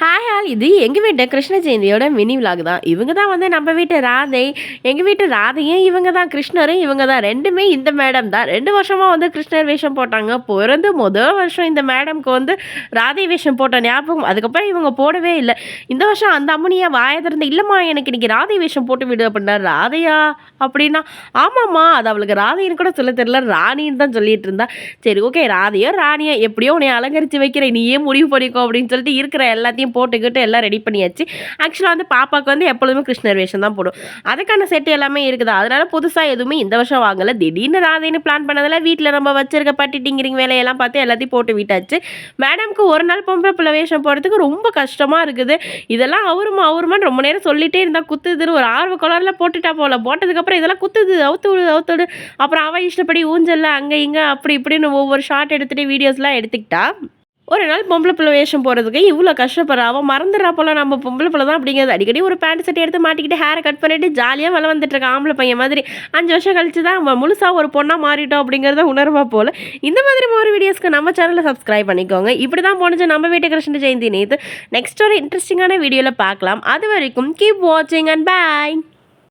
Hi all இது எங்கள் வீட்டு கிருஷ்ண ஜெயந்தியோட மினி விலாக் தான். இவங்க தான் வந்து நம்ம வீட்டு ராதை. எங்கள் வீட்டு ராதையும் இவங்க தான் கிருஷ்ணரும் இவங்க தான் ரெண்டுமே இந்த மேடம் தான். ரெண்டு வருஷமாக வந்து கிருஷ்ணர் வேஷம் போட்டாங்க. பிறந்து முதல் வருஷம் இந்த மேடம்க்கு வந்து ராதை வேஷம் போட்ட ஞாபகம். அதுக்கப்புறம் இவங்க போடவே இல்லை. இந்த வருஷம் அந்த அம்மனியா வாயை திறந்து இல்லைம்மா எனக்கு இன்றைக்கி ராதை வேஷம் போட்டு விடு அப்படின்னா ராதையா? அப்படின்னா ஆமாம்மா அது அவளுக்கு ராதைன்னு கூட சொல்ல தெரியல. ராணின்னு தான் சொல்லிட்டு இருந்தா. சரி ஓகே ராதையோ ராணியோ எப்படியோ உன்னை அலங்கரித்து வைக்கிறேன். நீயே முடிவு பண்ணிக்கோ அப்படின்னு சொல்லிட்டு இருக்கிற எல்லாத்தையும் போட்டுக்கிட்டு எல்லாம் ரெடி பண்ணியாச்சு. ஆக்சுவலாக வந்து பாப்பாவுக்கு வந்து எப்பொழுதுமே கிருஷ்ணர் வேஷம் தான் போடும். அதுக்கான செட் எல்லாமே இருக்குது. அதனால புதுசாக எதுவுமே இந்த வருஷம் வாங்கலை. திடீர்னு ராதைன்னு பிளான் பண்ணதில் வீட்டில் நம்ம வச்சிருக்க பட்டிட்டிங்கிறீங்க வேலையெல்லாம் பார்த்து எல்லாத்தையும் போட்டு விட்டாச்சு. மேடம்க்கு ஒரு நாள் பொம்பளை பிள்ளை வேஷம் போடுறதுக்கு ரொம்ப கஷ்டமாக இருக்குது. இதெல்லாம் அவருமா அவருமான்னு ரொம்ப நேரம் சொல்லிட்டே இருந்தால் குத்துதுன்னு ஒரு ஆர்வ கலரில் போட்டுட்டா போல. போட்டதுக்கப்புறம் இதெல்லாம் குத்துது அவுத்து விடு அவுத்து விடு. அப்புறம் அவள் இஷ்டப்படி ஊஞ்சல்ல அங்கே இங்கே அப்படி இப்படின்னு ஒவ்வொரு ஷார்ட் எடுத்துகிட்டு வீடியோஸ்லாம் எடுத்துக்கிட்டா ஒரு நாள் பொம்பளை பிள்ளை வேஷம் போகிறதுக்கு இவ்வளோ கஷ்டப்படுறா. அவன் மறந்துடுறா போல நம்ம பொம்பளை பிள்ளை தான் அப்படிங்கிறது. அடிக்கடி ஒரு பேண்ட் சட்டை எடுத்து மாட்டிக்கிட்டு ஹேரை கட் பண்ணிட்டு ஜாலியாக வள வந்துட்டுருக்கான் ஆம்பளை பையன் மாதிரி அஞ்சு வருஷம் கழிச்சு தான் அவன் முழுசாக ஒரு பொண்ணாக மாறிட்டோம் அப்படிங்கிறத உணர்வா போல. இந்த மாதிரி ஒரு வீடியோஸ்க்கு நம்ம சேனலை சப்ஸ்கிரைப் பண்ணிக்கோங்க. இப்படி தான் போனுச்சு நம்ம வீட்டு கிருஷ்ண ஜெயந்தி நேற்று நெக்ஸ்ட் ஒரு இன்ட்ரெஸ்டிங்கான வீடியோவில் பார்க்கலாம். அது வரைக்கும் கீப் வாட்சிங் அண்ட் பாய்